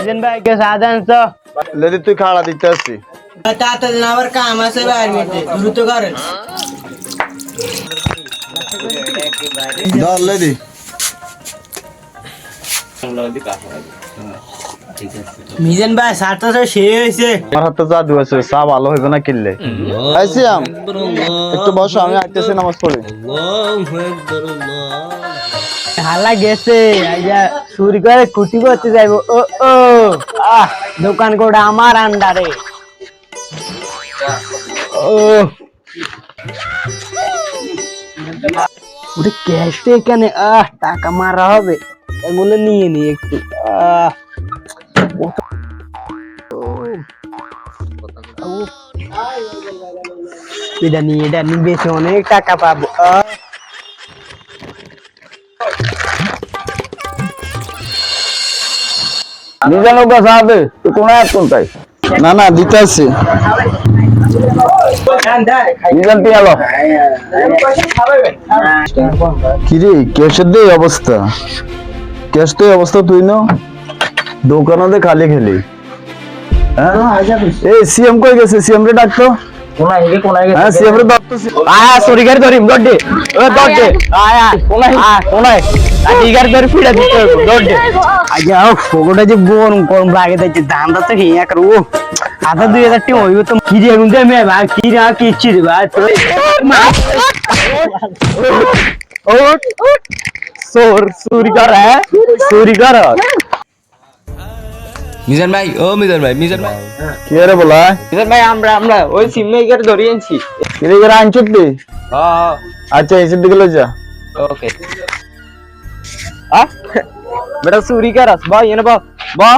মিজান ভাই কে সাধারণ তো লেদি তুই খাড়া দিতে আসছি তাড়াতাড়ি না আবার কাম আছে মধ্যে দ্রুত করেন ধর লেদি মিজান ভাই সারটা তো শেষ হয়েছে আমার হাতে জাদু আছে চা ভালো হইবে না কিনলে আইসিয়াম একটু বসো আমি আইতেছি নামাজ পড়ি হালা গেছে আইজা চুরি করে কুটি করতে যাইবো ও ও আহ, দোকান কোটা আমার আন্ডারে। ও ওটা ক্যাশ এখানে, আহ, টাকা মারা হবে। এগুলো নিয়ে নি একটু। আহ। এটা নিয়ে এটা নিয়ে বেশি অনেক টাকা পাবো। আহ। নিজের গাছ তুই কোন এক কোনটাই? না না দিতে আলো। কিরে ক্যাশের দে অবস্থা। ক্যাশ তো অবস্থা তুই না? দোকানে খালি খেলি। হ্যাঁ? এই সিএম কই গেছে? সিএম রে ডাকতো হ্যাঁ সিএম রে ডাকতো আয়া সরি গাড়ি ধরিম দৌড়ে ও দৌড়ে আয়া কোনাই কোনাই। লাঠি গাড়ি ধরে ফিরে দিতে হবে দৌড়ে আজ্ঞা ও ফোগোটা যে গরম গরম লাগে দেখছি দামটা তো হিয়া করো আধা দুই হাজার টি হইব তো কি রে গুন্দে মে ভাই কি রে কি ইচ্ছি রে ভাই তো ওট সোর চুরি কর হ্যাঁ চুরি কর মিজান ভাই ও মিজান ভাই মিজান ভাই। কি রে বলা? মিজান ভাই আমরা আমরা ওই সিমে গাড়ি ধরে আনছি। কিরে গেরা আনছুটি হ্যাঁ আচ্ছা এসে দিকে লই যা। ওকে আ বেটা চুরি করাস। বা এনে বা বা।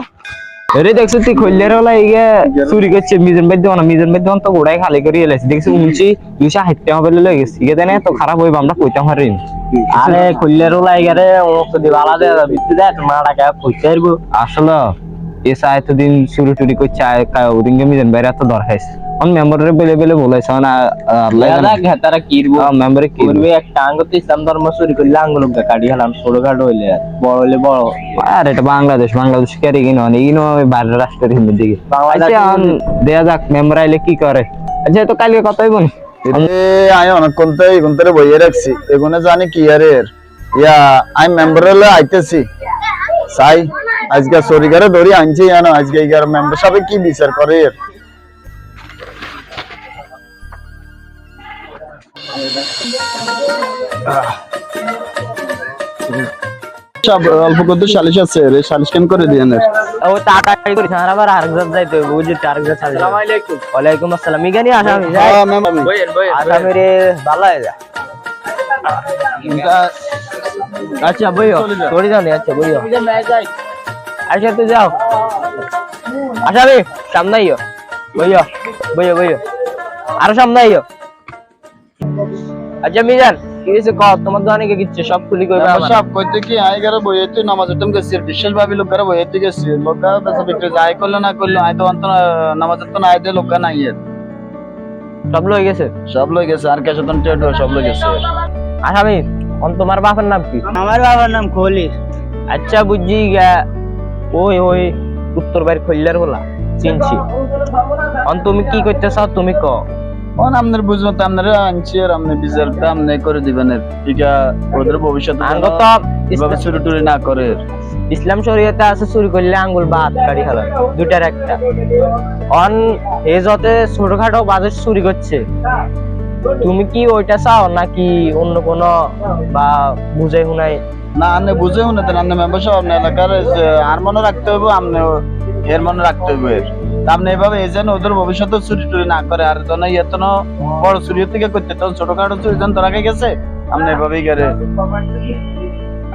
আরে দেখছিস তুই খল্লের হলা ইগে চুরি করছে মিজান ভাই দেওয়া না মিজান ভাই দেওয়া তো গোড়ায় খালি করে এলাইছে। দেখছি উনছি দুইশো হাইটে হবে লই গেছি। ইগে দেনে তো খারাপ হইব আমরা কইতাম হারিন আরে খল্লের হলা ইগারে অমস্ত দি বালা দে বিদ্যুৎ দে তোমার টাকা কইতে আসলে এসা এতদিন চুরি টুরি করছে ওদিনকে মিজান ভাইরা তো দরকার অন মেম্বারে বেলে বেলে বলেছে না আল্লাহ জানে। তারা কিরবো মেম্বারে কি করবে একটা আঙ্গ তো ইসলাম ধর্ম চুরি করলে আঙ্গুল কাটি হলাম ছোট হইলে বড় হইলে বড় আর এটা বাংলাদেশ বাংলাদেশ কেরে কিনো অনেক কিনো বাইরের রাষ্ট্রের হিন্দি দিকে। আচ্ছা দেয়া যাক মেম্বার আইলে কি করে? আচ্ছা তো কালকে কত হইব আই অনেকক্ষণ তো এগুন তোরে বইয়ে রাখছি এগুনে জানি কি আরে এর। ইয়া আই মেম্বার হলে আইতেছি। সাই আজকে সরিগারে ধরি আনছি জানো আজকে এগারো মেম্বার সবে কি বিচার করে এর? অল্প কত সালিশ আছে রে সালিশ কেন করে দিয়ে এর? ও তাড়াতাড়ি করে আর আবার আরেকজন যাইতে হবে বুঝি আরেকজন ছাড়বে আসসালামু আলাইকুম ওয়ালাইকুম আসসালাম ইগানি আসামি হ্যাঁ ম্যাম আসামি রে ভালো হয়ে যা। আচ্ছা বইও। জানি আচ্ছা বইও। আচ্ছা তুই যাও। আসামি সামনে আইও বইও বইও বইও। আরও সামনে আইও আচ্ছা মিজান কি হয়েছে কর তোমার দোকানে কে কিচ্ছে সব খুলি কইবে আমার। সব কইতে কি আই গেলে বইতে নামাজ উঠতাম গেছি। বিশেষ ভাবি লোক করে বইতে গেছি। লোকা বিক্রি যাই করল না করল আই তো অন্ত নামাজ তো না আইতে লোক নাই এর। সব লই গেছে? সব লই গেছে আর কাছে তো টেড সব লই গেছে। আসামি অন তোমার বাবার নাম কি? আমার বাবার নাম খলিল। আচ্ছা বুঝি গা ওই ওই উত্তর বাড়ি খল্লার বলা চিনছি। অন তুমি কি করতে চাও তুমি ক। আপনার বুঝব তো আপনারা আনছি আর করে দিবেন ঠিক ওদের আঙ্গ তো এভাবে চুরি টুরি না করে। ইসলাম শরীয়তে আছে চুরি করলে আঙ্গুল বা হাত কাটি খেলা দুটার একটা। অন এ যতে ছোটখাটো বাজার চুরি করছে তুমি কি ওইটা চাও নাকি অন্য কোনো বা বুঝাই শুনাই? না আপনি বুঝে শুনে দেন আপনি মেম্বারশিপ আপনি এলাকার আর মনে রাখতে হইব আপনি এর মনে রাখতে হইব এর। তা আপনি এভাবে যেন ওদের ভবিষ্যতে চুরি টুরি না করে আর যেন ইয়ে তো বড় চুরি থেকে করতে তখন ছোটখাটো চুরি যখন ধরা গেছে আপনি এভাবেই করে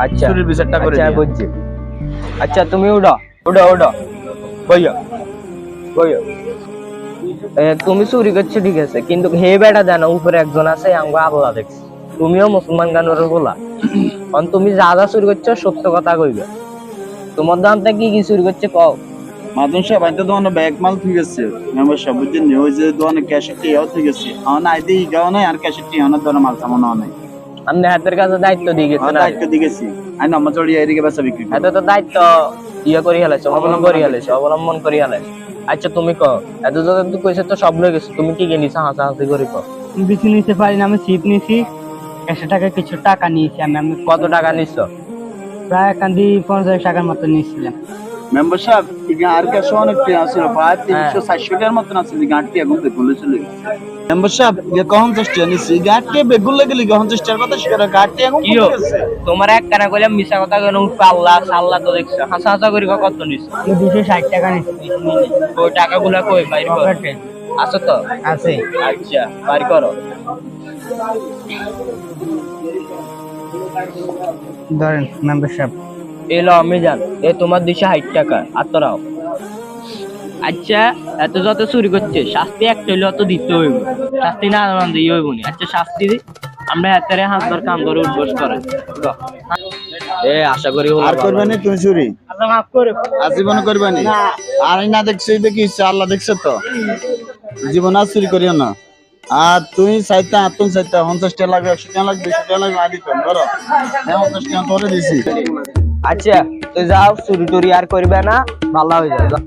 আচ্ছা। চুরির বিচারটা করে আচ্ছা। বুঝছি। আচ্ছা তুমি উঠো। উঠো উঠো। বইয়া বইয়া তুমি চুরি করছ ঠিক আছে। কিন্তু হে বেটা জানো উপরে একজন আছে আঙ্গো আল্লাহ দেখছে। তুমিও মুসলমান গানের বলা কারণ তুমি যা যা চুরি করছ সত্য কথা কইবে। তোমার দামটা কি কি চুরি করছে কও। মাদন সাহেব আইতে দোকানে ব্যাগ মাল ঠিক আছে। মেম্বার সাহেব বুঝছেন নি? ওই যে দোকানে টিয়াও ঠিক আছে। আমার আইতে ইগাও নাই আর ক্যাশের টিয়া অনেক ধরনের মাল নাই। আপনি হাতের কাছে দায়িত্ব দিয়ে গেছেন। দায়িত্ব দিয়েছি আমি নম্বর চড়িয়ে এদিকে বেচা বিক্রি করি। এত তো দায়িত্ব ইয়ে করি অবলম্বন করি হেলাইছো অবলম্বন করি আচ্ছা তুমি কো এত যত তুই কইছে তো সব লয়ে গেছে। তুমি কি কিনিস হাসা হাসি করি ক বেশি নিতে পারি না আমি সিট নিছি। একশো টাকা কিছু টাকা নিয়েছি আমি আমি কত টাকা নিচ্ছ প্রায় কান্দি পঞ্চাশ টাকার মতো নিয়েছিলাম। মেম্বার সাহেব গাঁর কাছে অনেক প্রিয় ছিল প্রায় হ্যাঁ। তিনশো চারশো টাকার মতন আছে গাঁটটি এখন বেগুলে চলে গেছে মেম্বার সাহেব কখন চেষ্টা নিচ্ছি গাঁটটি বেগুলে গেলি কখন চেষ্টার কথা সেটা গাঁটটি এখন কি তোমার এক কানা কইলাম মিছা কথা কেন পাল্লা সাল্লা তো দেখছ। হাসা হাসা করি কত নিছ? আমি দুশো ষাট টাকা নিয়েছি ওই টাকাগুলা কই বাইর আছো তো? আছে। আচ্ছা বাইর করো। ধরেন মেম্বারশিপ এলো আমি জান এ তোমার দুইশো ষাট টাকা আর তোরাও। আচ্ছা এত যত চুরি করছে শাস্তি একটা হইলে অত দিতে হইব। শাস্তি না আনন্দ ইয়ে হইব নি। আচ্ছা শাস্তি দি। আমরা হাতের হাত ধর কাম ধরে উঠবোস করে। এ আশা করি আর করবে না তুমি চুরি? আল্লাহ মাফ করে। আজীবন করবে না? আর না দেখছ দেখি আল্লাহ দেখছ তো। জীবন আর চুরি করিও না। আর তুই চাইতা আর তুমি চাইতা পঞ্চাশ টাকা লাগবে একশো টাকা লাগবে দুশো টাকা লাগবে আদি কম ধরো। হ্যাঁ পঞ্চাশ টাকা তোরে দিছি। আচ্ছা তুই যাও চুরি টুরি আর করবে না ভালো হয়ে যাও।